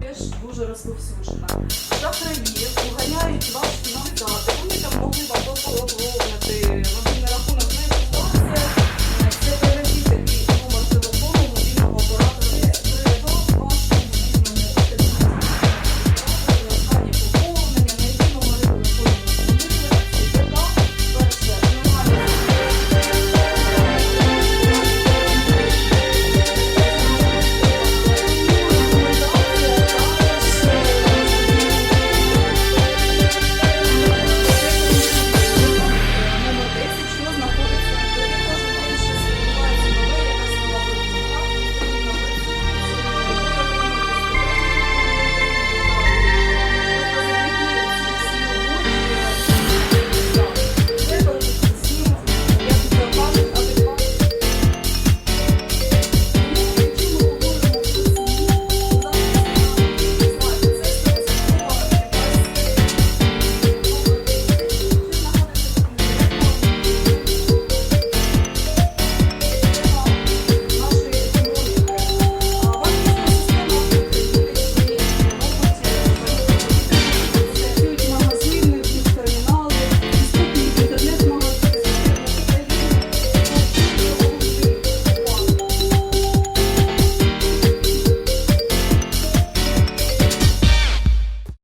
Теж дуже розповсюджена. Шахраї уганяють вас на дати, Вони там могли вам допомогти.